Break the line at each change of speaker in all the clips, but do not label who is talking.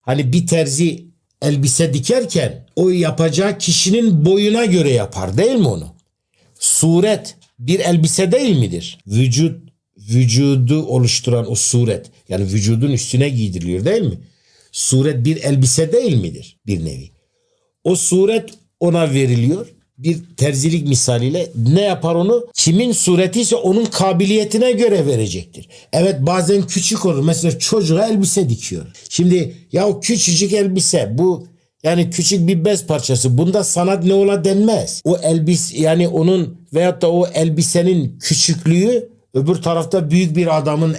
Hani bir terzi elbise dikerken o yapacağı kişinin boyuna göre yapar değil mi onu? Suret bir elbise değil midir? Vücut vücudu oluşturan o suret yani vücudun üstüne giydiriliyor değil mi? Suret bir elbise değil midir bir nevi? O suret ona veriliyor. Bir terzilik misaliyle ne yapar onu? Kimin sureti ise onun kabiliyetine göre verecektir. Evet bazen küçük olur. Mesela çocuğa elbise dikiyor. Şimdi ya o küçücük elbise bu yani küçük bir bez parçası. Bunda sanat ne ola denmez. O elbis yani onun veyahut da o elbisenin küçüklüğü öbür tarafta büyük bir adamın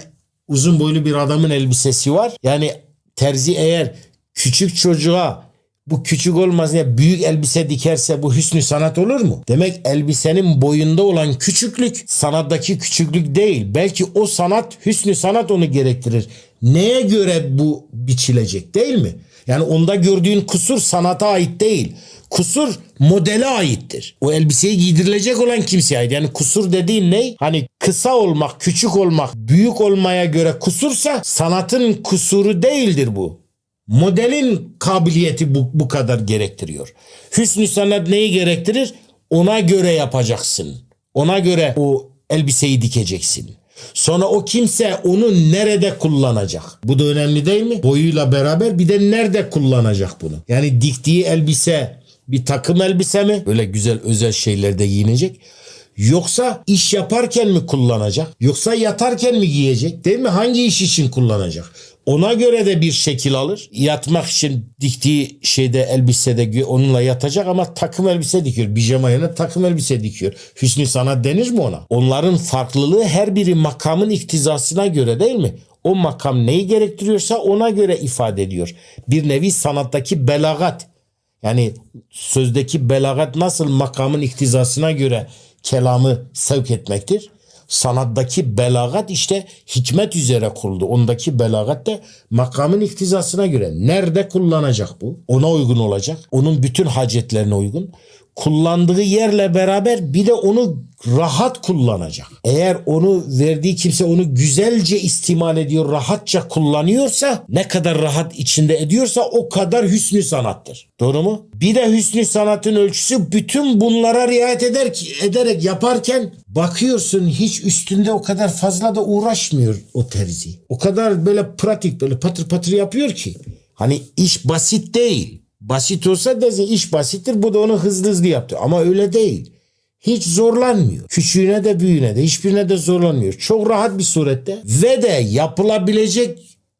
uzun boylu bir adamın elbisesi var. Yani terzi eğer küçük çocuğa bu küçük olmaz diye büyük elbise dikerse bu hüsnü sanat olur mu? Demek elbisenin boyunda olan küçüklük sanattaki küçüklük değil. Belki o sanat hüsnü sanat onu gerektirir. Neye göre bu biçilecek değil mi? Yani onda gördüğün kusur sanata ait değil. Kusur modele aittir. O elbiseyi giydirilecek olan kimseye ait. Yani kusur dediğin ne? Hani kısa olmak, küçük olmak, büyük olmaya göre kusursa sanatın kusuru değildir bu. Modelin kabiliyeti bu, bu kadar gerektiriyor. Hüsnü sanat neyi gerektirir? Ona göre yapacaksın. Ona göre o elbiseyi dikeceksin. Sonra o kimse onu nerede kullanacak? Bu da önemli değil mi? Boyuyla beraber bir de nerede kullanacak bunu? Yani diktiği elbise bir takım elbise mi? Böyle güzel özel şeylerde giyinecek. Yoksa iş yaparken mi kullanacak? Yoksa yatarken mi giyecek? Değil mi? Hangi iş için kullanacak? Ona göre de bir şekil alır. Yatmak için diktiği şeyde elbisede onunla yatacak ama takım elbise dikiyor. Pijama yerine takım elbise dikiyor. Hüsnü sanat denir mi ona? Onların farklılığı her biri makamın iktizasına göre değil mi? O makam neyi gerektiriyorsa ona göre ifade ediyor. Bir nevi sanattaki belagat. Yani sözdeki belagat nasıl makamın iktizasına göre kelamı sevk etmektir? Sanattaki belagat işte hikmet üzere kuruldu. Ondaki belagat da makamın iktizasına göre. Nerede kullanacak bu? Ona uygun olacak. Onun bütün hacetlerine uygun. Kullandığı yerle beraber bir de onu rahat kullanacak. Eğer onu verdiği kimse onu güzelce istimal ediyor, rahatça kullanıyorsa, ne kadar rahat içinde ediyorsa o kadar hüsnü sanattır. Doğru mu? Bir de hüsnü sanatın ölçüsü bütün bunlara riayet eder ki, ederek yaparken bakıyorsun hiç üstünde o kadar fazla da uğraşmıyor o terzi. O kadar böyle pratik böyle patır patır yapıyor ki. Hani iş basit değil. Basit olsa desin iş basittir bu da onu hızlı hızlı yaptı. Ama öyle değil. Hiç zorlanmıyor. Küçüğüne de büyüğüne de hiçbirine de zorlanmıyor. Çok rahat bir surette ve de yapılabilecek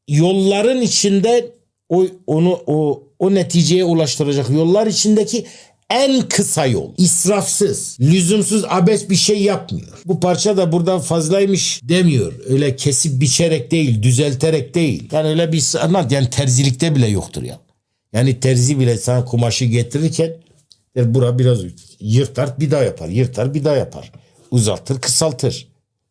yolların içinde o onu o o neticeye ulaştıracak yollar içindeki en kısa yol. İsrafsız, lüzumsuz abes bir şey yapmıyor. Bu parça da buradan fazlaymış demiyor. Öyle kesip biçerek değil, düzelterek değil. Yani öyle bir sanat yani terzilikte bile yoktur ya. Yani terzi bile sana kumaşı getirirken der bura biraz yırtar bir daha yapar. Yırtar bir daha yapar. Uzaltır kısaltır.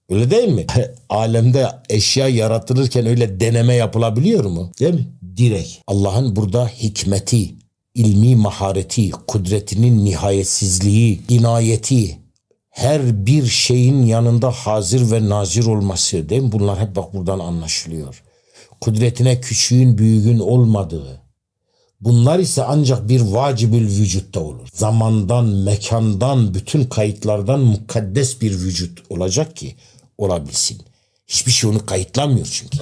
Öyle değil mi? Alemde eşya yaratılırken öyle deneme yapılabiliyor mu? Değil mi? Direkt. Allah'ın burada hikmeti, ilmi mahareti, kudretinin nihayetsizliği, inayeti, her bir şeyin yanında hazır ve nazir olması değil mi? Bunlar hep bak buradan anlaşılıyor. Kudretine küçüğün büyüğün olmadığı, Bunlar ise ancak bir vacibül vücutta olur. Zamandan, mekandan, bütün kayıtlardan mukaddes bir vücut olacak ki olabilsin. Hiçbir şey onu kayıtlamıyor çünkü.